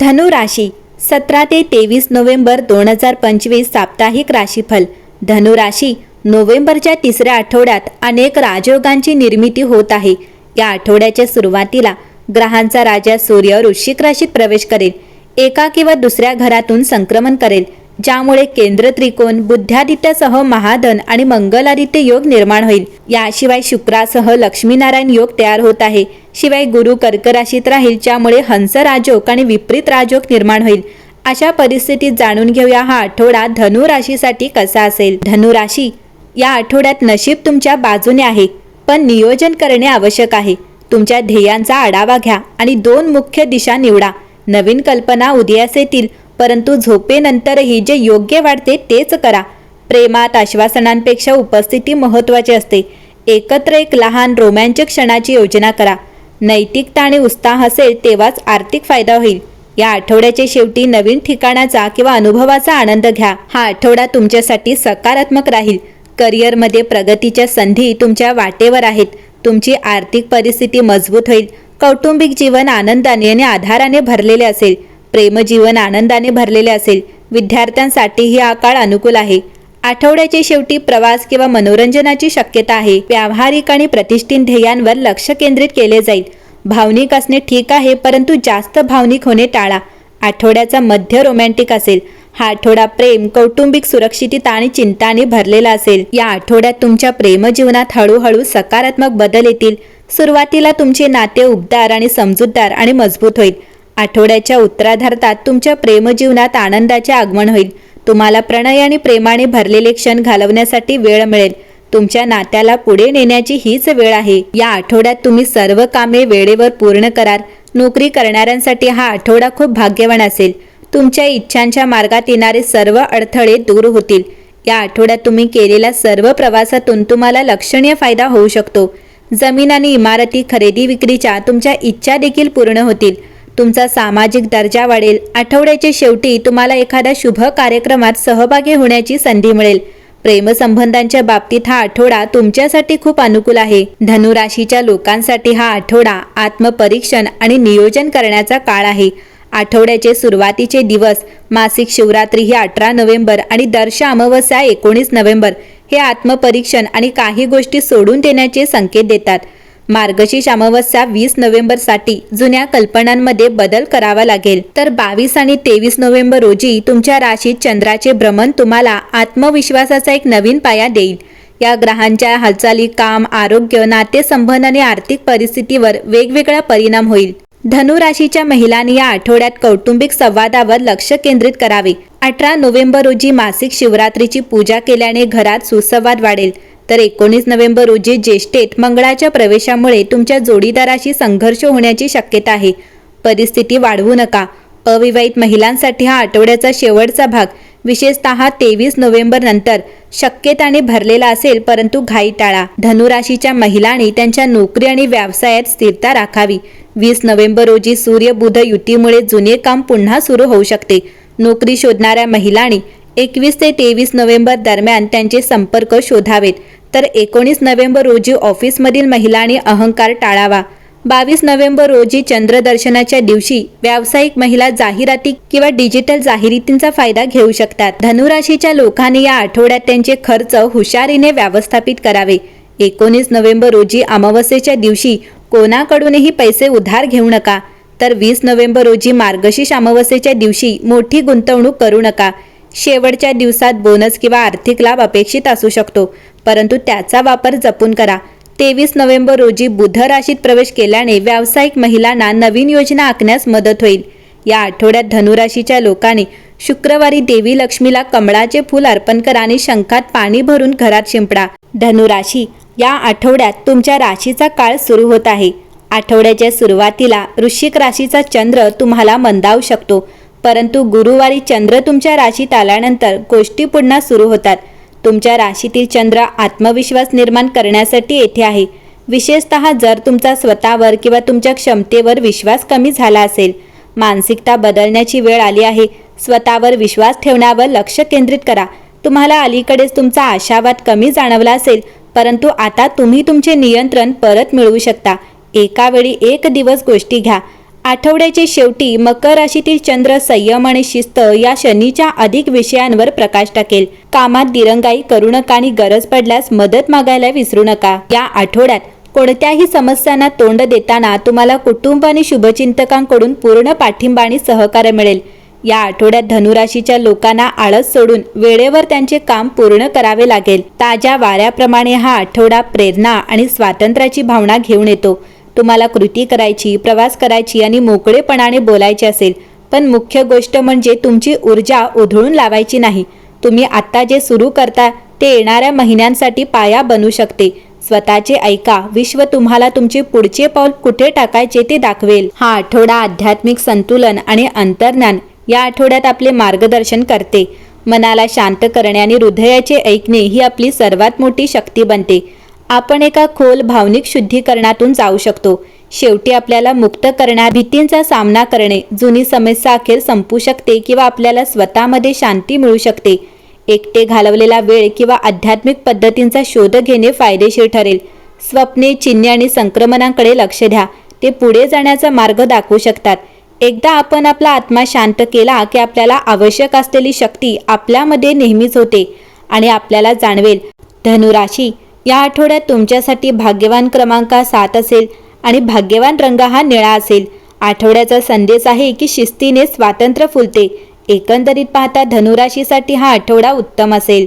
धनुराशी सतरा ते तेवीस नोव्हेंबर दोन हजार पंचवीस साप्ताहिक राशीफल. धनुराशी नोव्हेंबरच्या तिसऱ्या आठवड्यात अनेक राजयोगांची निर्मिती होत आहे. या आठवड्याच्या सुरुवातीला ग्रहांचा राजा सूर्य वृश्चिक राशीत प्रवेश करेल. एका किंवा दुसऱ्या घरातून संक्रमण करेल. ज्यामुळे केंद्र त्रिकोण बुद्ध्यादित्यासह महाधन आणि मंगलादित्य योग निर्माण होईल. याशिवाय शुक्रासह लक्ष्मीनारायण योग तयार होत आहे. शिवाय गुरु कर्क राशीत राहील ज्यामुळे हंस राजोग आणि विपरीत राजोग निर्माण होईल. अशा परिस्थितीत जाणून घेऊया हा आठवडा धनु राशीसाठी कसा असेल. धनु राशी या आठवड्यात नशीब तुमच्या बाजूने आहे पण नियोजन करणे आवश्यक आहे. तुमच्या ध्येयांचा आढावा घ्या आणि दोन मुख्य दिशा निवडा. नवीन कल्पना उदयास येतील. परंतु झोपेनंतरही जे योग्य वाटते तेच करा. प्रेमात आश्वासनांपेक्षा उपस्थिती महत्त्वाची असते. एकत्र एक लहान रोमॅन्चक क्षणाची योजना करा. नैतिकता आणि उत्साह असेल तेव्हाच आर्थिक फायदा होईल. या आठवड्याच्या शेवटी नवीन ठिकाणाचा किंवा अनुभवाचा आनंद घ्या. हा आठवडा तुमच्यासाठी सकारात्मक राहील. करिअरमध्ये प्रगतीच्या संधी तुमच्या वाटेवर आहेत. तुमची आर्थिक परिस्थिती मजबूत होईल. कौटुंबिक जीवन आनंदाने आणि आधाराने भरलेले असेल. प्रेमजीवन आनंदाने भरलेले असेल. विद्यार्थ्यांसाठीही हा काळ अनुकूल आहे. आठवड्याच्या शेवटी प्रवास किंवा मनोरंजनाची शक्यता आहे. व्यावहारिक आणि प्रतिष्ठित ध्येयांवर लक्ष केंद्रित केले जाईल. भावनिक असणे ठीक आहे परंतु जास्त भावनिक होणे टाळा. आठवड्याचा मध्य रोमॅन्टिक असेल. हा आठवडा प्रेम कौटुंबिक सुरक्षितता आणि चिंताने भरलेला असेल. या आठवड्यात तुमच्या प्रेमजीवनात हळूहळू सकारात्मक बदल येतील. सुरुवातीला तुमचे नाते उबदार आणि समजूतदार आणि मजबूत होईल. आठवड्याच्या उत्तराधार्तात तुमच्या प्रेमजीवनात आनंदाचे आगमन होईल. तुम्हाला प्रणय आणि प्रेमाने भरलेले क्षण घालवण्यासाठी वेळ मिळेल. तुमच्या नात्याला पुढे नेण्याची हीच वेळ आहे. या आठवड्यात तुम्ही सर्व कामे वेळेवर पूर्ण कराल. नोकरी करणाऱ्यांसाठी हा आठवडा खूप भाग्यवान असेल. तुमच्या इच्छांच्या मार्गात येणारे सर्व अडथळे दूर होतील. या आठवड्यात तुम्ही केलेल्या सर्व प्रवासातून तुम्हाला लक्षणीय फायदा होऊ शकतो. जमीन आणि इमारती खरेदी विक्रीच्या तुमच्या इच्छा देखील पूर्ण होतील. तुमचा सामाजिक दर्जा वाढेल. आठवड्याच्या शेवटी तुम्हाला एखाद्या शुभ कार्यक्रमात सहभागी होण्याची संधी मिळेल. प्रेमसंबंधांच्या बाबतीत हा आठवडा तुमच्यासाठी खूप अनुकूल आहे. धनुराशीच्या लोकांसाठी हा आठवडा आत्मपरीक्षण आणि नियोजन करण्याचा काळ आहे. आठवड्याचे सुरुवातीचे दिवस मासिक शिवरात्री ही अठरा नोव्हेंबर आणि दर्श अमावस्या एकोणीस नोव्हेंबर हे आत्मपरीक्षण आणि काही गोष्टी सोडून देण्याचे संकेत देतात. मार्गशीर्ष अमावस्या वीस नोव्हेंबरसाठी जुन्या कल्पनांमध्ये बदल करावा लागेल. तर बावीस आणि तेवीस नोव्हेंबर रोजी तुमच्या राशीत चंद्राचे भ्रमण तुम्हाला आत्मविश्वासाचा एक नवीन पाया देईल. या ग्रहांच्या हालचाली काम आरोग्य नातेसंबंध आणि आर्थिक परिस्थितीवर वेगवेगळा परिणाम होईल. धनुराशीच्या महिलांनी या आठवड्यात कौटुंबिक संवादावर लक्ष केंद्रित करावे. अठरा नोव्हेंबर रोजी मासिक शिवरात्रीची पूजा केल्याने घरात सुसंवाद वाढेल. तर एकोणीस नोव्हेंबर रोजी ज्येष्ठेत मंगळाच्या प्रवेशामुळे तुमच्या जोडीदाराशी संघर्ष होण्याची शक्यता आहे. परिस्थिती वाढवू नका. अविवाहित महिलांसाठी हा आठवड्याचा शेवटचा भाग. विशेषतः तेवीस नोव्हेंबर नंतर. शक्यताने भरलेला असेल परंतु घाई टाळा. धनुराशीच्या महिलांनी त्यांच्या नोकरी आणि व्यवसायात स्थिरता राखावी. वीस नोव्हेंबर रोजी सूर्य बुध युतीमुळे जुने काम पुन्हा सुरू होऊ शकते. नोकरी शोधणाऱ्या महिलांनी एकवीस ते तेवीस नोव्हेंबर दरम्यान त्यांचे संपर्क शोधावेत. तर एकोणीस नोव्हेंबर रोजी ऑफिसमधील महिलांनी अहंकार टाळावा. बावीस नोव्हेंबर रोजी चंद्रदर्शनाच्या दिवशी व्यावसायिक महिला जाहिराती किंवा डिजिटल जाहिरातींचा फायदा घेऊ शकतात. धनुराशीच्या लोकांनी या आठवड्यात त्यांचे खर्च हुशारीने व्यवस्थापित करावे. एकोणीस नोव्हेंबर रोजी अमावस्येच्या दिवशी कोणाकडूनही पैसे उधार घेऊ नका. तर वीस नोव्हेंबर रोजी मार्गशीर्ष अमावस्येच्या दिवशी मोठी गुंतवणूक करू नका. शेवटच्या दिवसात बोनस किंवा आर्थिक लाभ अपेक्षित असू शकतो परंतु त्याचा वापर जपून करा. तेवीस नोव्हेंबर रोजी बुध राशीत प्रवेश केल्याने व्यावसायिक महिलांना नवीन योजना आखण्यास मदत होईल. या आठवड्यात धनुराशीच्या लोकांनी शुक्रवारी देवी लक्ष्मीला कमळाचे फूल अर्पण करा आणि शंखात पाणी भरून घरात शिंपडा. धनुराशी या आठवड्यात तुमच्या राशीचा काळ सुरू होत आहे. आठवड्याच्या सुरुवातीला वृश्चिक राशीचा चंद्र तुम्हाला मंदावू शकतो. परंतु गुरुवारी चंद्र तुमच्या राशीत आल्यानंतर गोष्टी पुन्हा सुरू होतात. तुमच्या राशीतील चंद्र आत्मविश्वास निर्माण करण्यासाठी येथे आहे. विशेषतः जर तुमचा स्वतःवर किंवा तुमच्या क्षमतेवर विश्वास कमी झाला असेल मानसिकता बदलण्याची वेळ आली आहे. स्वतःवर विश्वास ठेवण्यावर लक्ष केंद्रित करा. तुम्हाला अलीकडेच तुमचा आशावाद कमी जाणवला असेल परंतु आता तुम्ही तुमचे नियंत्रण परत मिळवू शकता. एकावेळी एक दिवस गोष्टी घ्या. आठवड्याचे शेवटी मकर राशीतील चंद्र संयम आणि शिस्त या शनीच्या अधिक विषयांवर प्रकाश टाकेल. कामात दिरंगाई करू नका आणि गरज पडल्यास मदत मागायला विसरू नका. या आठवड्यात कोणत्याही समस्यांना तोंड देताना तुम्हाला कुटुंब आणि शुभचिंतकांकडून पूर्ण पाठिंबा आणि सहकार्य मिळेल. या आठवड्यात धनुराशीच्या लोकांना आळस सोडून वेळेवर त्यांचे काम पूर्ण करावे लागेल. ताज्या वाऱ्याप्रमाणे हा आठवडा प्रेरणा आणि स्वातंत्र्याची भावना घेऊन येतो. तुम्हाला कृती करायची प्रवास करायची आणि मोकळेपणाने बोलायचे असेल पण मुख्य गोष्ट म्हणजे तुमची ऊर्जा उधळून लावायची नाही. तुम्ही आत्ता जे सुरू करता ते येणाऱ्या महिन्यांसाठी पाया बनू शकते. स्वतःचे ऐका विश्व तुम्हाला तुमचे पुढचे पाऊल कुठे टाकायचे ते दाखवेल. हा आठवडा आध्यात्मिक संतुलन आणि अंतर्ज्ञान या आठवड्यात आपले मार्गदर्शन करते. मनाला शांत करणे आणि हृदयाचे ऐकणे ही आपली सर्वात मोठी शक्ती बनते. आपण एका खोल भावनिक शुद्धीकरणातून जाऊ शकतो. शेवटी आपल्याला मुक्त करण्या भीतींचा सामना करणे जुनी समस्या अखेर संपू शकते किंवा आपल्याला स्वतःमध्ये शांती मिळू शकते. एकटे घालवलेला वेळ किंवा आध्यात्मिक पद्धतींचा शोध घेणे फायदेशीर ठरेल. स्वप्ने चिन्हे आणि संक्रमणांकडे लक्ष द्या. ते पुढे जाण्याचा मार्ग दाखवू शकतात. एकदा आपण आपला आत्मा शांत केला की आपल्याला आवश्यक असलेली शक्ती आपल्यामध्ये नेहमीच होते आणि आपल्याला जाणवेल. धनुराशी या आठवड्यात तुमच्यासाठी भाग्यवान क्रमांक सात असेल आणि भाग्यवान रंग हा निळा असेल. आठवड्याचा संदेश आहे की शिस्तीने स्वातंत्र्य फुलते. एकंदरीत पाहता धनुराशीसाठी हा आठवडा उत्तम असेल.